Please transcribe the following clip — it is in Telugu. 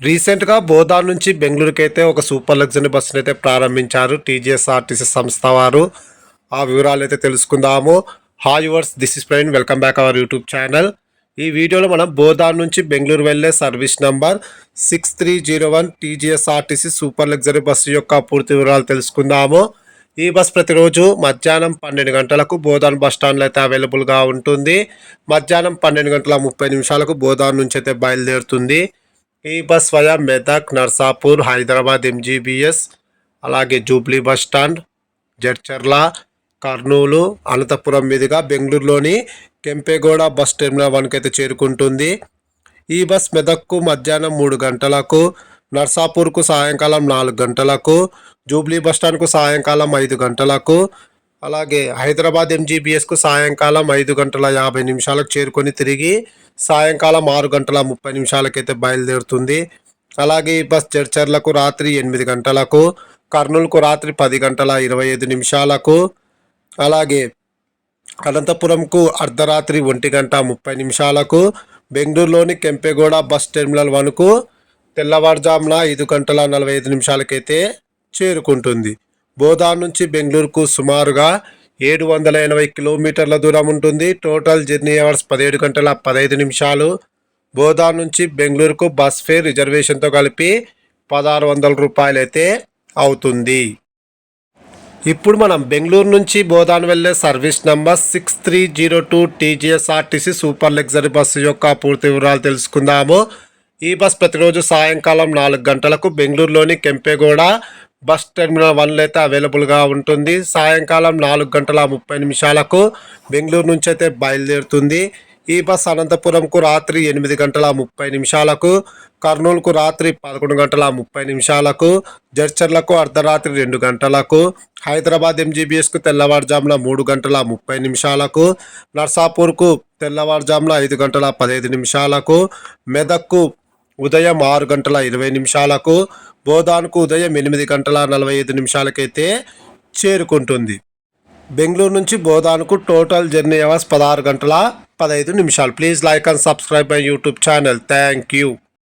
రీసెంట్గా బోధాన్ నుంచి బెంగళూరుకి అయితే ఒక సూపర్ లగ్జరీ బస్సును అయితే ప్రారంభించారు టీజీఎస్ఆర్టీసీ సంస్థ వారు. ఆ వివరాలు అయితే తెలుసుకుందాము. Hi viewers this is Praveen welcome back our YouTube channel ఈ వీడియోలో మనం బోధాన్ నుంచి బెంగళూరు వెళ్ళే service number six three zero one TGSRTC super luxury bus యొక్క పూర్తి వివరాలు తెలుసుకుందాము. ఈ బస్ ప్రతిరోజు మధ్యాహ్నం పన్నెండు గంటలకు బోధాన్ బస్ స్టాండ్లో అయితే అవైలబుల్గా ఉంటుంది. మధ్యాహ్నం పన్నెండు గంటల ముప్పై నిమిషాలకు బోధాన్ నుంచి అయితే బయలుదేరుతుంది. ఈ bus via Medak Narsapur Hyderabad MGBS అలాగే Jubilee bus stand Jadcherla Kurnool Anantapuram మీదుగా బెంగళూరులోని కెంపేగౌడ బస్ టెర్మినల్ వన్కి అయితే చేరుకుంటుంది. ఈ బస్ మెదక్కు మధ్యాహ్నం మూడు గంటలకు నర్సాపూర్కు సాయంకాలం నాలుగు గంటలకు జూబ్లీ బస్ స్టాండ్కు సాయంకాలం ఐదు గంటలకు అలాగే హైదరాబాద్ ఎంజీబీఎస్కు సాయంకాలం ఐదు గంటల యాభై నిమిషాలకు చేరుకొని తిరిగి సాయంకాలం ఆరు గంటల ముప్పై నిమిషాలకైతే బయలుదేరుతుంది. అలాగే ఈ బస్ చర్చర్లకు రాత్రి ఎనిమిది గంటలకు కర్నూలుకు రాత్రి పది గంటల ఇరవై ఐదు నిమిషాలకు అలాగే అనంతపురంకు అర్ధరాత్రి ఒంటి గంట ముప్పై నిమిషాలకు బెంగళూరులోని కెంపెగూడ బస్ టెర్మినల్ వన్కు తెల్లవారుజామున ఐదు గంటల నలభై ఐదు నిమిషాలకైతే చేరుకుంటుంది. బోధా నుంచి బెంగళూరుకు సుమారుగా ఏడు వందల ఎనభై కిలోమీటర్ల దూరం ఉంటుంది. టోటల్ జర్నీ అవర్స్ పదిహేడు గంటల పదహైదు నిమిషాలు. బోధా నుంచి బెంగళూరుకు బస్ ఫేర్ రిజర్వేషన్తో కలిపి పదహారు వందల రూపాయలు అయితే అవుతుంది. ఇప్పుడు మనం బెంగళూరు నుంచి బోధాన్ వెళ్ళే service number six three zero two TGSRTC super luxury bus యొక్క పూర్తి వివరాలు తెలుసుకుందాము. ఈ బస్ ప్రతిరోజు సాయంకాలం నాలుగు గంటలకు బెంగళూరులోని కెంపేగౌడ బస్ టెర్మినల్ వన్లో అయితే అవైలబుల్గా ఉంటుంది. సాయంకాలం నాలుగు గంటల ముప్పై నిమిషాలకు బెంగళూరు నుంచి అయితే బయలుదేరుతుంది. ఈ బస్ అనంతపురంకు రాత్రి ఎనిమిది గంటల ముప్పై నిమిషాలకు కర్నూలుకు రాత్రి పదకొండు గంటల ముప్పై నిమిషాలకు జడ్చర్లకు అర్ధరాత్రి రెండు గంటలకు హైదరాబాద్ ఎంజీబీఎస్కు తెల్లవారుజామున మూడు గంటల ముప్పై నిమిషాలకు నర్సాపూర్కు తెల్లవారుజామున ఐదు గంటల పదహైదు నిమిషాలకు మెదక్కు ఉదయం ఆరు గంటల ఇరవై నిమిషాలకు బోధాన్కు ఉదయం ఎనిమిది గంటల నలభై ఐదు నిమిషాలకైతే చేరుకుంటుంది. బెంగళూరు నుంచి బోధాన్కు టోటల్ జర్నీ అవర్స్ పదహారు గంటల పదహైదు నిమిషాలు. Please like and subscribe my YouTube channel. Thank you.